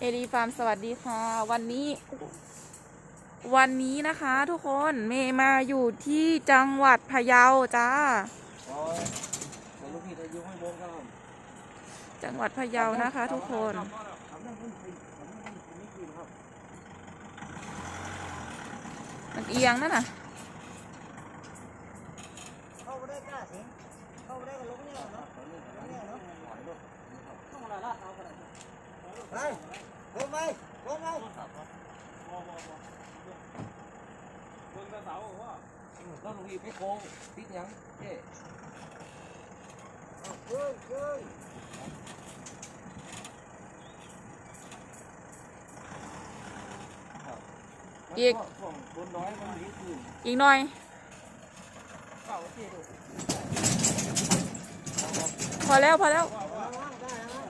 เอรีฟาร์มสวัสดีค่ะ วันนี้ วันนี้นะคะทุกคนเมย์มาอยู่ที่จังหวัดพะเยาจ้าอ๋อเดี๋ยวลูกพี่จะยุ่งให้โบงครับจังหวัดพะเยานะคะ ทุกคนทำได้คนสิทำได้คนนี้คืนครับมันเอียงนั่นน่ะเข้า ไปล้าสิเข้าไปได้ก็ลงเนี่ยเนาะตอนนี้ตอนนี้ต้องถอยรถเข้ามาละลาดเอาไปเลยไปลงไปลงไปแล้วลูกพี่ไปโกงติดยังเจ๊เฮ้ยเฮ้ยอีกช่วงคนน้อยมันนี้คืนอีกหน่อยเก้าเจ๊ดูพอแล้ว พอแล้ว ได้นะ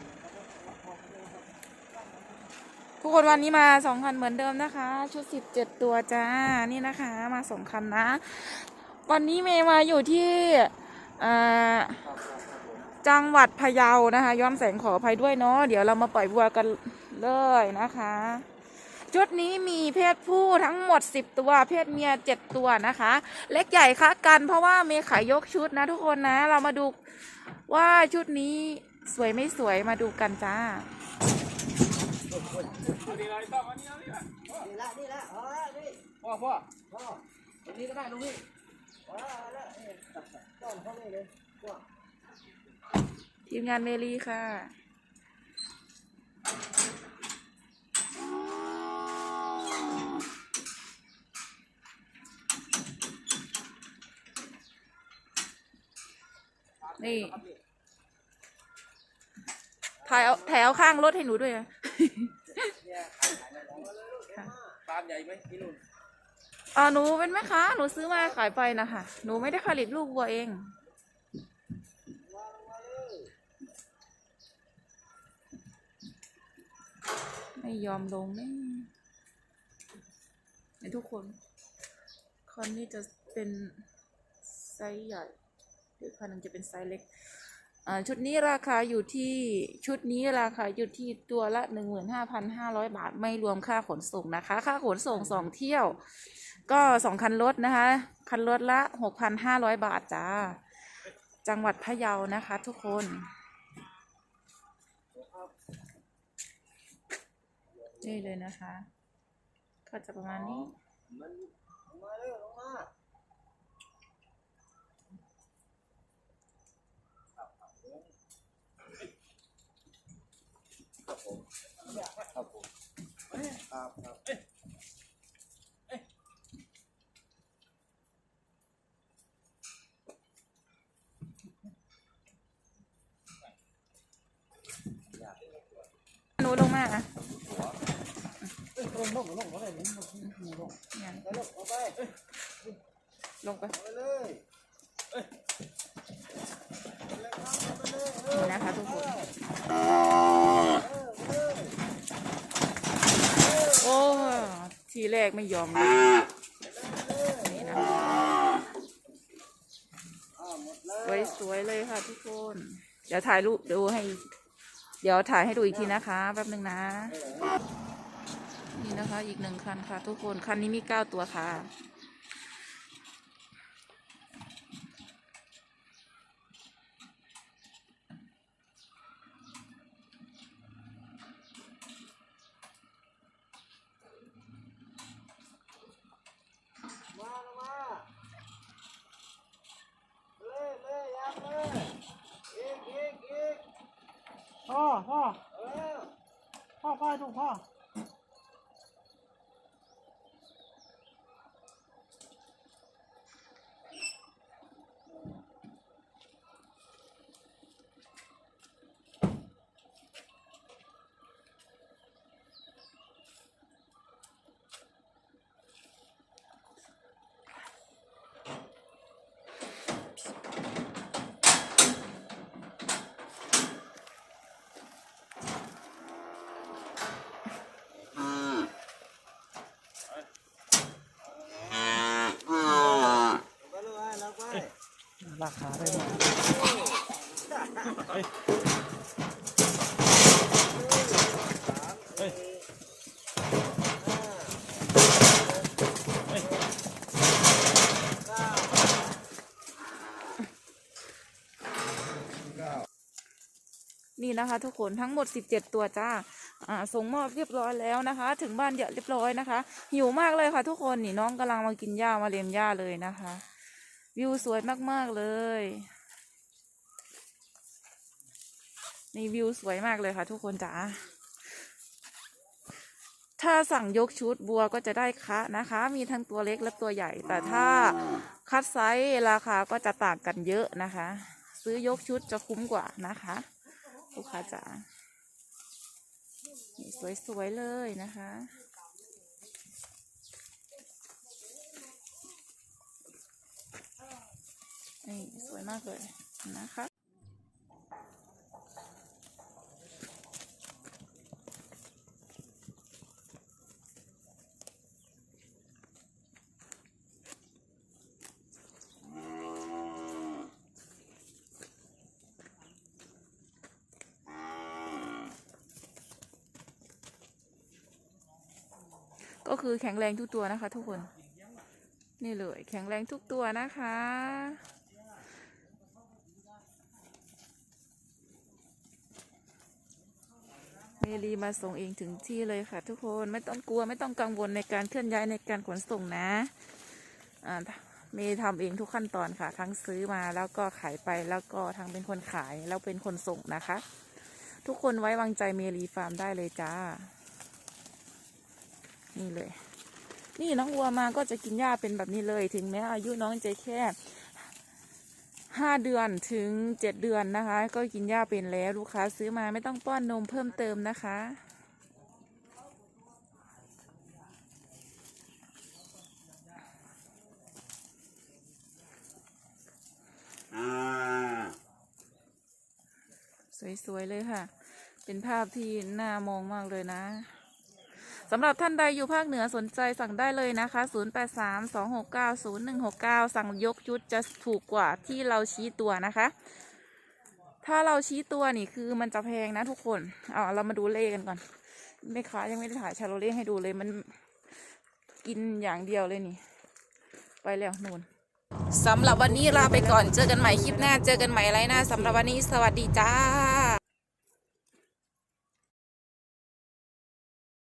ทุกคนวันนี้มาสองคันเหมือนเดิมนะคะ ชุดสิบเจ็ดตัวจ้านี่นะคะ มาสองคันนะ วันนี้เมย์มาอยู่ที่จังหวัดพะเยานะคะ ย้อมแสงขออภัยด้วยเนาะเดี๋ยวเรามาปล่อยวัวกันเลยนะคะ ชุดนี้มีเพศผู้ทั้งหมด 10 ตัว เพศเมีย 7 ตัวนะคะ เล็กใหญ่คะกันเพราะว่าเมย์ขายยกชุดนะทุกคนนะ เรามาดูว่าชุดนี้สวยไม่สวยมาดูกันจ้า นี่ละนี่ละเอาละนี่พ่อพ่อพ่อวันนี้ก็ได้ลูกพี่เอาละเอาละนี่ต้อนเข้านี่เลยพ่อทีมงานเมลีค่ะนี่ถ่ายเอาถ่ายเอาข้างรถให้หนูด้วยอะ ตามใหญ่ไหมพี่นุ่นอ่าหนูเป็นแม่ค้าหนูซื้อมาขายไปนะคะหนูไม่ได้ผลิตลูกวัวเอง ไม่ยอมลงไม่ในทุกคนคันนี้จะเป็นไซส์ใหญ่หรือคันหนึงจะเป็นไซส์เล็กอ่า ชุดนี้ราคาอยู่ที่ชุดนี้ราคาอยู่ที่ตัวละหนึ่งหมื่นห้าพันห้าร้อยบาทไม่รวมค่าขนส่งนะคะ ค่าขนส่งสองเที่ยว ก็สองคันรถนะคะ คันรถละหกพันห้าร้อยบาทจ้า จังหวัดพะเยานะคะทุกคนนี่เลยนะคะ ก็จะประมาณนี้ มันลงมาเลยลงมาครับผมครับครับหนูลงมาอะลงลงลงอะไรนี่ลงงั้นไปลงไปลงไปเลยเอาไปเลยเออ นี่นะคะทุกคน เออเออ โอ้ ทีแรกไม่ยอมเลยนี่นะสวยสวยเลยค่ะทุกคน เดี๋ยวถ่ายรูปดูให้ เดี๋ยวถ่ายให้ดูอีกทีนะคะแป๊บหนึ่งนะ นี่นะคะ อีกหนึ่งคันค่ะ ทุกคนคันนี้มีเก้าตัวค่ะ มาลงมาเลยเลยยังเลยอีกอีกอีก พ่อพ่อ เออ พ่อพ่ ราคาได้มาเฮ้ยเฮ้ยนี่นะคะทุกคนทั้งหมด 17 ตัวจ้าอ่าส่งมอบเรียบร้อยแล้วนะคะ ถึงบ้านเยอะเรียบร้อยนะคะ หิวมากเลยค่ะทุกคนนี่น้องกำลังมากินหญ้ามาเลียมหญ้าเลยนะคะ วิวสวยมาก ๆ เลย นี่วิวสวยมากเลยค่ะ ทุกคนจ๋า ถ้าสั่งยกชุดบัวก็จะได้คะนะคะ มีทั้งตัวเล็กและตัวใหญ่ แต่ถ้าคัดไซส์ราคาก็จะต่างกันเยอะนะคะ ซื้อยกชุดจะคุ้มกว่านะคะลูกค้าจ๋าสวยๆเลยนะคะ นี่สวยมากเลยนะคะ ก็คือแข็งแรงทุกตัวนะคะทุกคน นี่เลยแข็งแรงทุกตัวนะคะ เมลีมาส่งเองถึงที่เลยค่ะ ทุกคนไม่ต้องกลัวไม่ต้องกังวลในการเคลื่อนย้ายในการขนส่งนะอ่าเมย์ทำเองทุกขั้นตอนค่ะ ทั้งซื้อมาแล้วก็ขายไปแล้วก็ทั้งเป็นคนขายแล้วเป็นคนส่งนะคะ ทุกคนไว้วางใจเมลีฟาร์มได้เลยจ้า นี่เลย นี่น้องวัวมาก็จะกินหญ้าเป็นแบบนี้เลย ถึงแม้อายุน้องจะแค่ ห้าเดือนถึงเจ็ดเดือนนะคะ ก็กินหญ้าเป็นแล้วลูกค้าซื้อมาไม่ต้องป้อนนมเพิ่มเติมนะคะอ่าสวย ๆ เลยค่ะ เป็นภาพที่น่ามองมากเลยนะ สำหรับท่านใดอยู่ภาคเหนือสนใจสั่งได้เลยนะคะ 0832690169 สั่งยกชุดจะถูกกว่าที่เราชี้ตัวนะคะ ถ้าเราชี้ตัวนี่คือมันจะแพงนะทุกคนเอาเรามาดูเลขกันก่อนแม่ค้ายังไม่ได้ถ่ายชาโลเล่ให้ดูเลยมันกินอย่างเดียวเลยนี่ ไปแล้วนูนสำหรับวันนี้ลาไปก่อนเจอกันใหม่คลิปหน้าเจอกันใหม่ไรหน้าสำหรับวันนี้สวัสดีจ้า